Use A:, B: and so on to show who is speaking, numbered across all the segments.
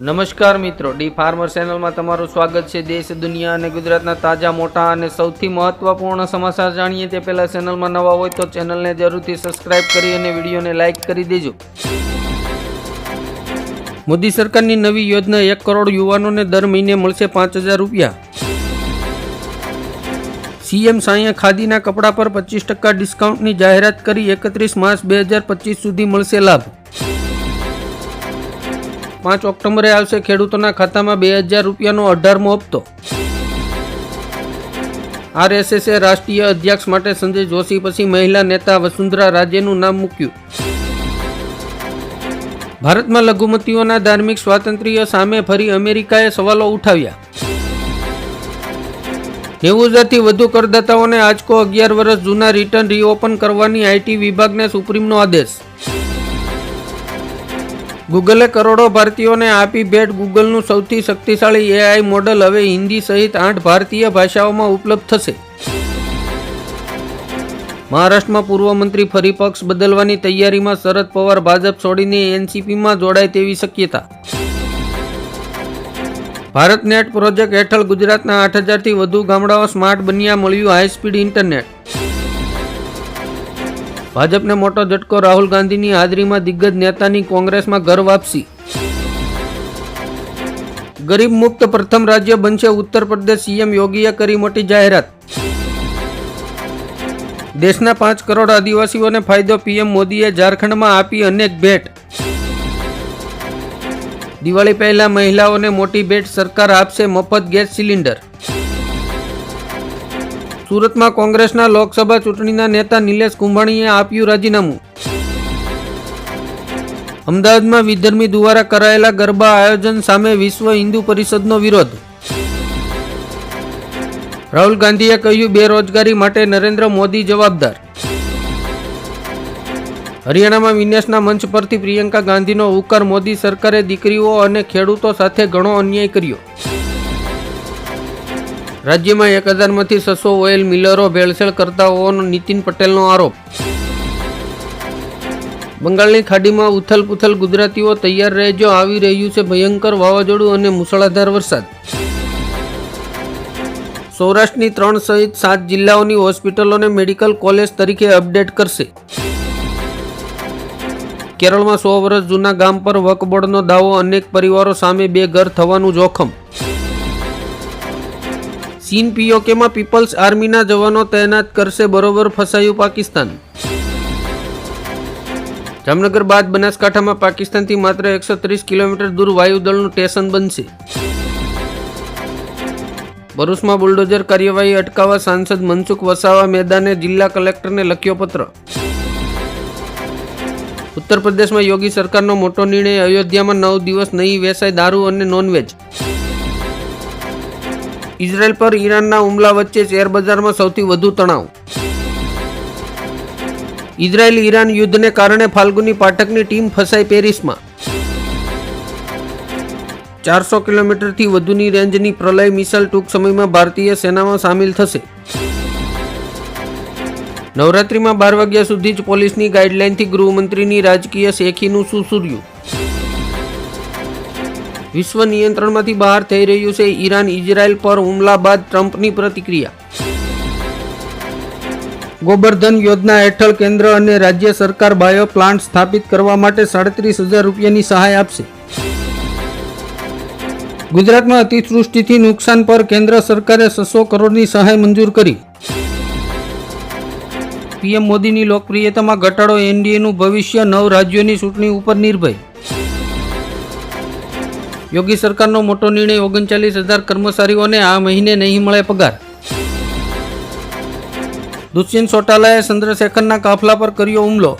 A: નમસ્કાર મિત્રો, D farmer ચેનલમાં તમારું સ્વાગત છે. દેશ, દુનિયા અને ગુજરાતના તાજા, મોટા અને સૌથી મહત્વપૂર્ણ સમાચાર જાણીએ તે પહેલા ચેનલમાં નવા હોય તો ચેનલને જરૂરથી સબસ્ક્રાઇબ કરી અને વિડીયોને લાઇક કરી દેજો. મોદી સરકારની નવી યોજના એક કરોડ યુવાનોને દર મહિને મળશે પાંચ હજાર રૂપિયા. સીએમ સાંઈએ ખાદીના કપડા પર પચીસ ટકા ડિસ્કાઉન્ટની જાહેરાત કરી, એકત્રીસ માર્ચ બે હજાર પચીસ સુધી મળશે લાભ. પાંચ ઓક્ટોબરે આવશે ખેડૂતોના ખાતામાં બે હજાર રૂપિયાનો અઢારમો હપ્તો. આરએસએસે રાષ્ટ્રીય અધ્યક્ષ માટે સંજય જોશી પછી મહિલા નેતા વસુંધરા રાજેનું નામ મૂક્યું. ભારતમાં લઘુમતીઓના ધાર્મિક સ્વાતંત્ર્ય સામે ફરી અમેરિકાએ સવાલો ઉઠાવ્યા. નેવું હજારથી વધુ કરદાતાઓને આજકો અગિયાર વર્ષ જૂના રિટર્ન રીઓપન કરવાની આઈટી વિભાગને સુપ્રીમનો આદેશ. ગૂગલે કરોડો ભારતીયોને આપી ભેટ ગૂગલનું સૌથી શક્તિશાળી એઆઈ મોડલ હવે હિન્દી સહિત આઠ ભારતીય ભાષાઓમાં ઉપલબ્ધ થશે. મહારાષ્ટ્રમાં પૂર્વ મંત્રી ફરી પક્ષ બદલવાની તૈયારીમાં શરદ પવાર ભાજપ છોડીને એનસીપીમાં જોડાય તેવી શક્યતા. ભારત નેટ પ્રોજેક્ટ હેઠળ ગુજરાતના આઠ હજારથી વધુ ગામડાઓ સ્માર્ટ બન્યા, મળ્યું હાઈસ્પીડ ઇન્ટરનેટ. ભાજપને મોટો ઝટકો રાહુલ ગાંધીની હાજરીમાં દિગ્ગજ નેતાની કોંગ્રેસમાં ઘર વાપસી. ગરીબ મુક્ત પ્રથમ રાજ્ય બનશે ઉત્તર પ્રદેશ સીએમ યોગીએ કરી મોટી જાહેરાત. દેશના પાંચ કરોડ આદિવાસીઓને ફાયદો પીએમ મોદીએ ઝારખંડમાં આપી અનેક ભેટ. દિવાળી પહેલા મહિલાઓને મોટી ભેટ સરકાર આપશે મફત ગેસ સિલિન્ડર. સુરતમાં કોંગ્રેસના લોકસભા ચૂંટણીના નેતા નિલેશ કુંભાણીએ આપ્યું રાજીનામું. અમદાવાદમાં વિધર્મી દ્વારા કરાયેલા ગરબા આયોજન સામે વિશ્વ હિન્દુ પરિષદનો વિરોધ. રાહુલ ગાંધીએ કહ્યું, બેરોજગારી માટે નરેન્દ્ર મોદી જવાબદાર. હરિયાણામાં વિનેશના મંચ પરથી પ્રિયંકા ગાંધીનો ઉકાર મોદી સરકારે દીકરીઓ અને ખેડૂતો સાથે ઘણો અન્યાય કર્યો. રાજ્યમાં એક હજારમાંથી છસો ઓઇલ મિલરો ભેળસેળ કરતા હોવાનો નીતિન પટેલનો આરોપ. બંગાળની ખાડીમાં ઉથલ પુથલ ગુજરાતીઓ તૈયાર રહેજો, આવી રહ્યું છે ભયંકર વાવાઝોડું અને મુસળાધાર વરસાદ. સૌરાષ્ટ્રની ત્રણ સહિત સાત જિલ્લાઓની હોસ્પિટલોને મેડિકલ કોલેજ તરીકે અપડેટ કરશે. કેરળમાં સો વર્ષ જૂના ગામ પર વકબોર્ડનો દાવો, અનેક પરિવારો સામે બે ઘર થવાનું જોખમ. ચીન પીઓકેમાં પીપલ્સ આર્મીના જવાનો તૈનાત કરશે બરોબર ફસાયું પાકિસ્તાન. જામનગર બાદ બનાસકાંઠામાં પાકિસ્તાનથી માત્ર એકસો ત્રીસ કિલોમીટર દૂર વાયુદળનું સ્ટેશન બનશે. ભરૂચમાં બુલડોઝર કાર્યવાહી અટકાવવા સાંસદ મનસુખ વસાવા મેદાને જિલ્લા કલેક્ટરને લખ્યો પત્ર. ઉત્તર પ્રદેશમાં યોગી સરકારનો મોટો નિર્ણય, અયોધ્યામાં નવ દિવસ નહીં વેચાય દારૂ અને નોનવેજ. ઇઝરાયલ પર ઈરાનના હુમલા વચ્ચે શેરબજારમાં સૌથી વધુ તણાવ. ઇઝરાયલ ઈરાન યુદ્ધને કારણે ફાલ્ગુની પાઠકની ટીમ ફસાઈ પેરિસમાં. ચારસો કિલોમીટરથી વધુની રેન્જની પ્રલય મિસાઇલ ટૂંક સમયમાં ભારતીય સેનામાં સામેલ થશે. નવરાત્રિમાં બાર વાગ્યા સુધી જ પોલીસની ગાઈડલાઇનથી ગૃહમંત્રીની રાજકીય શેખીનું સુસૂર્યું. વિશ્વ નિયંત્રણમાંથી બહાર થઈ રહ્યું છે ઈરાન ઇઝરાયલ પર હુમલા બાદ ટ્રમ્પની પ્રતિક્રિયા. ગોબરધન યોજના હેઠળ કેન્દ્ર અને રાજ્ય સરકાર બાયો પ્લાન્ટ સ્થાપિત કરવા માટે સાડત્રીસ હજાર રૂપિયાની સહાય આપશે. ગુજરાતમાં અતિવૃષ્ટિથી નુકસાન પર કેન્દ્ર સરકારે છસો કરોડની સહાય મંજૂર કરી. પીએમ મોદીની લોકપ્રિયતામાં ઘટાડો, એનડીએનું ભવિષ્ય, નવ રાજ્યોની ચૂંટણી ઉપર નિર્ભય. યોગી સરકારનો મોટો નિર્ણય ઓગણચાલીસ હજાર કર્મચારીઓને આ મહિને નહીં મળે પગાર. દુષ્યંત ચોટાલાએ ચંદ્રશેખરના કાફલા પર કર્યો હુમલો.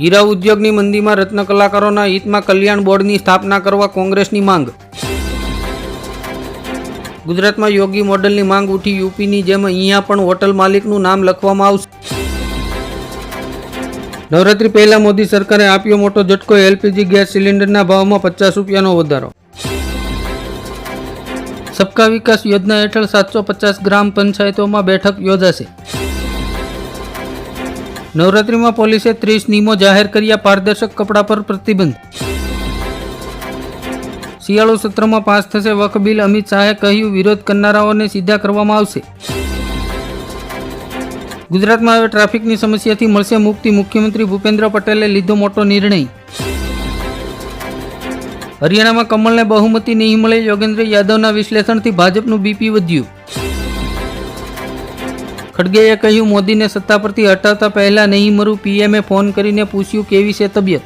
A: હીરા ઉદ્યોગની મંદીમાં રત્ન કલાકારોના હિતમાં કલ્યાણ બોર્ડની સ્થાપના કરવા કોંગ્રેસની માંગ. ગુજરાતમાં યોગી મોડલની માંગ ઉઠી યુપીની જેમ અહીંયા પણ હોટલ માલિકનું નામ લખવામાં આવશે. નવરાત્રી પહેલા મોદી સરકારે આપ્યો મોટો ઝટકો એલપીજી ગેસ સિલિન્ડરના ભાવમાં પચાસ રૂપિયાનો વધારો. સબકા વિકાસ યોજના હેઠળ સાતસો પચાસ ગ્રામ પંચાયતોમાં બેઠક યોજાશે. નવરાત્રિમાં પોલીસે ત્રીસ નિયમો જાહેર કર્યા પારદર્શક કપડા પર પ્રતિબંધ. શિયાળુ સત્રમાં પાસ થશે વક્ફ બિલ અમિત શાહે કહ્યું, વિરોધ કરનારાઓને સીધા કરવામાં આવશે. ગુજરાતમાં હવે ટ્રાફિકની સમસ્યાથી મળશે મુક્તિ. મુખ્યમંત્રી ભૂપેન્દ્ર પટેલે લીધો મોટો નિર્ણય. હરિયાણામાં કમલને બહુમતી નહીં મળે, યોગેન્દ્ર યાદવના વિશ્લેષણથી ભાજપનું બીપી વધ્યું. ખડગેએ કહ્યું, મોદીને સત્તા પરથી હટાવતા પહેલા નહીં મરું. પીએમએ ફોન કરીને પૂછ્યું, કેવી છે તબિયત?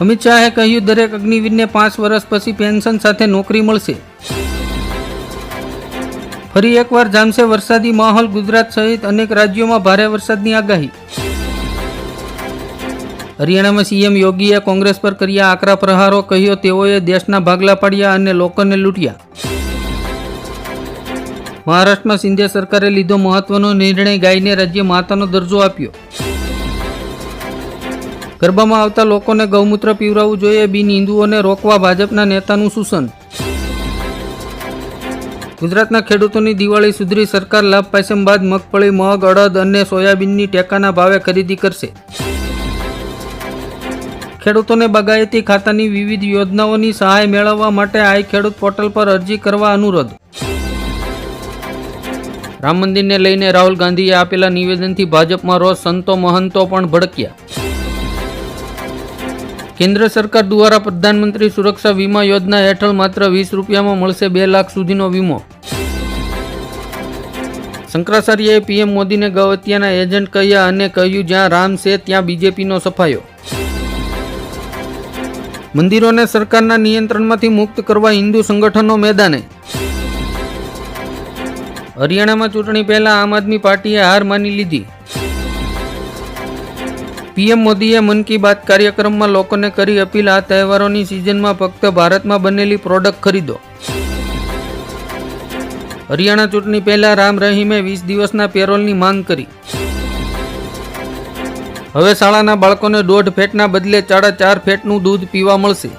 A: અમિત શાહે કહ્યું, દરેક અગ્નિવીરને પાંચ વર્ષ પછી પેન્શન સાથે નોકરી મળશે. ફરી એકવાર જામશે વરસાદી માહોલ ગુજરાત સહિત અનેક રાજ્યોમાં ભારે વરસાદની આગાહી. હરિયાણામાં સીએમ યોગીએ કોંગ્રેસ પર કર્યા આકરા પ્રહારો, કહ્યો તેઓએ દેશના ભાગલા પાડ્યા અને લોકોને લૂંટ્યા. મહારાષ્ટ્રમાં સિંધિયા સરકારે લીધો મહત્વનો નિર્ણય, ગાયને રાજ્ય માતાનો દરજ્જો આપ્યો. ગરબામાં આવતા લોકોને ગૌમૂત્ર પીવરાવવું જોઈએ, બિન હિન્દુઓને રોકવા ભાજપના નેતાનું સૂચન ગુજરાતના ખેડૂતોની દિવાળી સુધરી સરકાર લાભ પાયસમ બાદ મગફળી, મગ, અડદ અને સોયાબીનની ટેકાના ભાવે ખરીદી કરશે. ખેડૂતોને બગાયતી ખાતાની વિવિધ યોજનાઓની સહાય મેળવવા માટે આઈ ખેડૂત પોર્ટલ પર અરજી કરવા અનુરોધ. રામ મંદિરને લઈને રાહુલ ગાંધીએ આપેલા નિવેદનથી ભાજપમાં રોષ, સંતો મહંતો પણ ભડક્યા. કેન્દ્ર સરકાર દ્વારા પ્રધાનમંત્રી સુરક્ષા વીમા યોજના હેઠળ માત્ર વીસ રૂપિયામાં મળશે બે લાખ સુધીનો વીમો. શંકરાચાર્યએ પીએમ મોદીને ગૌહત્યાના એજન્ટ કહ્યા અને કહ્યું, જ્યાં રામ છે, ત્યાં બીજેપીનો સફાયો. મંદિરોને સરકારના નિયંત્રણમાંથી મુક્ત કરવા હિન્દુ સંગઠનો મેદાને. હરિયાણામાં ચૂંટણી પહેલા આમ આદમી પાર્ટીએ હાર માની લીધી. પીએમ મોદીએ મન કી બાત કાર્યક્રમમાં લોકોને કરી અપીલ આ તહેવારોની સિઝનમાં ફક્ત ભારતમાં બનેલી પ્રોડક્ટ ખરીદો. હરિયાણા ચૂંટણી પહેલા રામ રહીમે વીસ દિવસના પેરોલની માંગ કરી. હવે શાળાના બાળકોને દોઢ ફેટના બદલે સાડા ચાર ફેટનું દૂધ પીવા મળશે.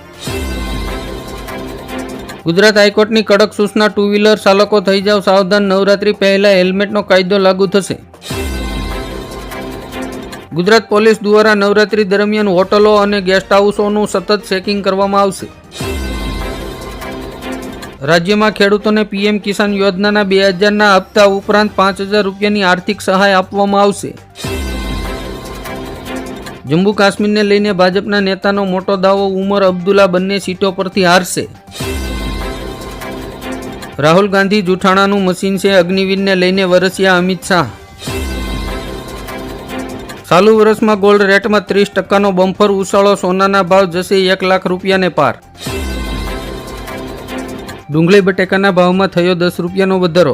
A: ગુજરાત હાઈકોર્ટની કડક સૂચના ટુ વ્હીલર ચાલકો થઈ જાવ સાવધાન, નવરાત્રી પહેલા હેલ્મેટનો કાયદો લાગુ થશે. ગુજરાત પોલીસ દ્વારા નવરાત્રી દરમિયાન હોટલો અને ગેસ્ટ હાઉસોનું સતત ચેકિંગ કરવામાં આવશે. રાજ્યમાં ખેડૂતોને પીએમ કિસાન યોજનાના બે હજારના હપ્તા ઉપરાંત પાંચ હજાર રૂપિયાની આર્થિક સહાય આપવામાં આવશે. જમ્મુ કાશ્મીરને લઈને ભાજપના નેતાનો મોટો દાવો, ઉમર અબ્દુલ્લા બંને સીટો પરથી હારશે. રાહુલ ગાંધી જૂઠાણાનું મશીન છે, અગ્નિવીરને લઈને વરસ્યા અમિત શાહ. ચાલુ વર્ષમાં ગોલ્ડ રેટમાં ત્રીસ ટકાનો બમ્ફર ઉછાળો સોનાના ભાવ જશે એક લાખ રૂપિયાને પાર. ડુંગળી બટેકાના ભાવમાં થયો દસ રૂપિયાનો વધારો.